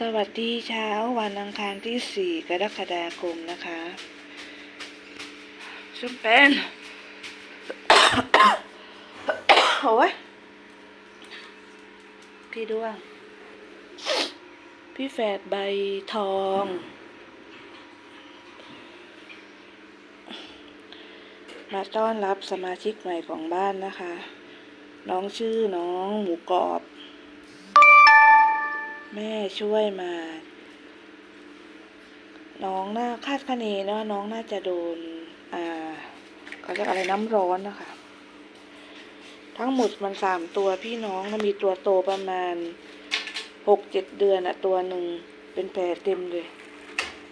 สวัสดีเช้าวันอังคารที่ 4 กรกฎาคมนะคะชุมเป็น โอ้ย พี่ด้วง พี่แฝดใบทอง มาต้อนรับสมาชิกใหม่ของบ้านนะคะ น้องชื่อน้องหมูกรอบ แม่ช่วยมา น้องน่าคาดคะเนนะว่าน้องน่าจะโดน อ่าเขาเรียกอะไรน้ำร้อนนะคะ ทั้งหมดมันสามตัวพี่น้องมันมีตัวโตประมาณหกเจ็ดเดือนอะตัวหนึ่งเป็นแผลเต็มเลย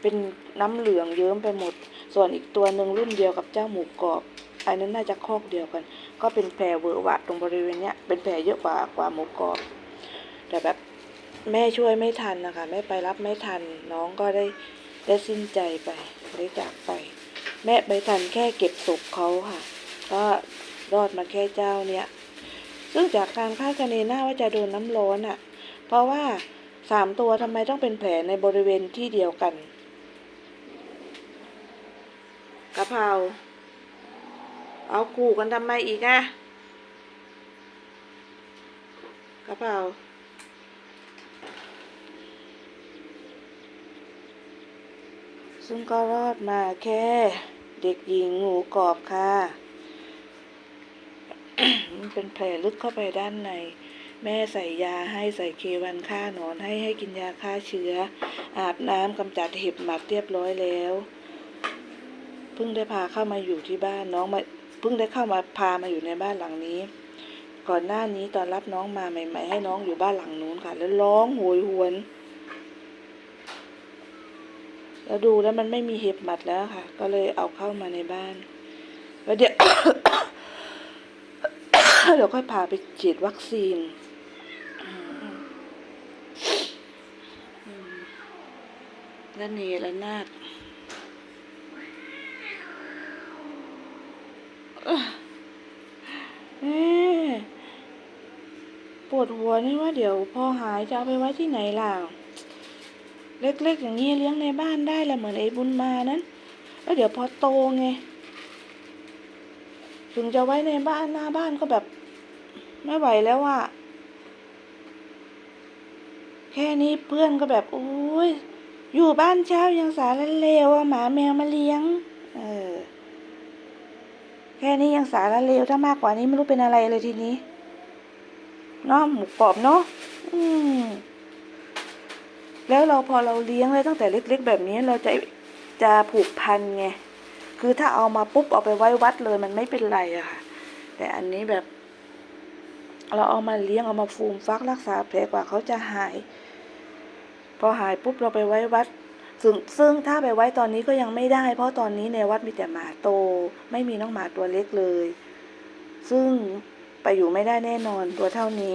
เป็นน้ำเหลืองเยิ้มไปหมด ส่วนอีกตัวหนึ่งรุ่นเดียวกับเจ้าหมูกรอบอันนั้นน่าจะคอกเดียวกัน ก็เป็นแผลเวอะหวะตรงบริเวณเนี้ยเป็นแผลเยอะกว่ากว่าหมูกรอบ แต่แบบ แม่ช่วยไม่ทันนะคะแม่ไปรับไม่ทัน น้องก็ได้ได้สิ้นใจไปได้จากไป แม่ไปทันแค่เก็บศพเขาค่ะ ก็รอดมาแค่เจ้าเนี่ยซึ่งจากการคาดคะเนหน้าว่าจะโดนน้ำร้อนอะ เพราะว่าสามตัวทำไมต้องเป็นแผลในบริเวณที่เดียวกันกะเพราเอาขู่กันทำไมอีกอะกะเพรา ซึ่งก็รอดมาแค่ เด็กหญิงหนูกรอบค่ะ มันเป็นแผลลึกเข้าไปด้านใน แม่ใส่ยาให้ใส่เควันฆ่าหนอนให้ให้กินยาฆ่าเชื้อ อาบน้ำกำจัดเห็บหมัดเรียบร้อยแล้ว เพิ่งได้พาเข้ามาอยู่ที่บ้านน้องมาเพิ่งได้เข้ามาพามาอยู่ในบ้านหลังนี้ ก่อนหน้านี้ตอนรับน้องมาใหม่ ๆ ให้น้องอยู่บ้านหลังนู้นค่ะ แล้วร้องโหยหวน แล้วดูแล้วมันไม่มีเห็บหมัดแล้วค่ะ ก็เลยเอาเข้ามาในบ้าน แล้วเดี๋ยวเดี๋ยวค่อยพาไปฉีดวัคซีนอืมอืมและเนรนาดปวดหัวนี่ว่าเดี๋ยวพอหายจะเอาไปไว้ที่ไหนล่ะ เล็กๆอย่างนี้เลี้ยงในบ้านได้ละเหมือนไอ้บุญมานั้น แล้วเดี๋ยวพอโตไง ถึงจะไว้ในบ้านหน้าบ้านก็แบบ ไม่ไหวแล้วอะแค่นี้เพื่อนก็แบบโอ้ยอยู่บ้านเช้ายังสารเลวอะหมาแมวมาเลี้ยง เออ แค่นี้ยังสารเลวถ้ามากกว่านี้ไม่รู้เป็นอะไรเลยทีนี้เนาะหมูกรอบเนาะอืม แล้วเราพอเราเลี้ยงเลยตั้งแต่เล็ก ๆ แบบนี้เราจะจะผูกพันไงคือถ้าเอามาปุ๊บเอาไปไว้วัดเลยมันไม่เป็นไรอะค่ะ แต่อันนี้แบบ เราเอามาเลี้ยงเอามาฟูมฟักรักษาแผลกว่าเขาจะหาย พอหายปุ๊บเราไปไว้วัดซึ่งซึ่งถ้าไปไว้ตอนนี้ก็ยังไม่ได้ เพราะตอนนี้ในวัดมีแต่หมาโต ไม่มีน้องหมาตัวเล็กเลย ซึ่งไปอยู่ไม่ได้แน่นอนตัวเท่านี้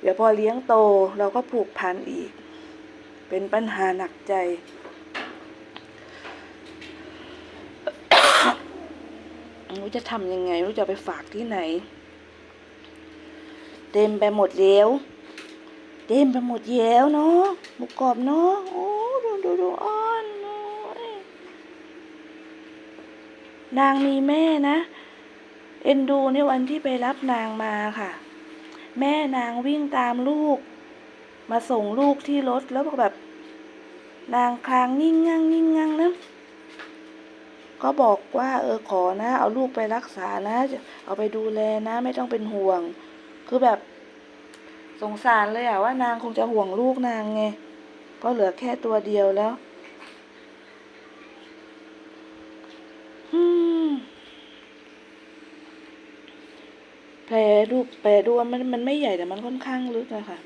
เดี๋ยวพอเลี้ยงโตเราก็ผูกพันอีก เป็นปัญหาหนักใจ รู้จะทำยังไง รู้จะไปฝากที่ไหน เต็มไปหมดแล้วเต็มไปหมดแล้วเนาะหมูกรอบเนาะโอ้ดูดูดูอ้อนน้อยนางมีแม่นะ เอ็นดูในวันที่ไปรับนางมาค่ะ แม่นางวิ่งตามลูก มาส่งลูกที่รถแล้วบอกแบบ นางคลางนิ่งงังนิ่งงังนะก็บอกว่าเออขอนะ เอาลูกไปรักษานะ เอาไปดูแลนะ ไม่ต้องเป็นห่วง คือแบบสงสารเลยอะว่านางคงจะห่วงลูกนางไงเพราะเหลือแค่ตัวเดียวแล้ว อืม แผลดูแผลดูมันมันไม่ใหญ่แต่มันค่อนข้างลึกอะค่ะ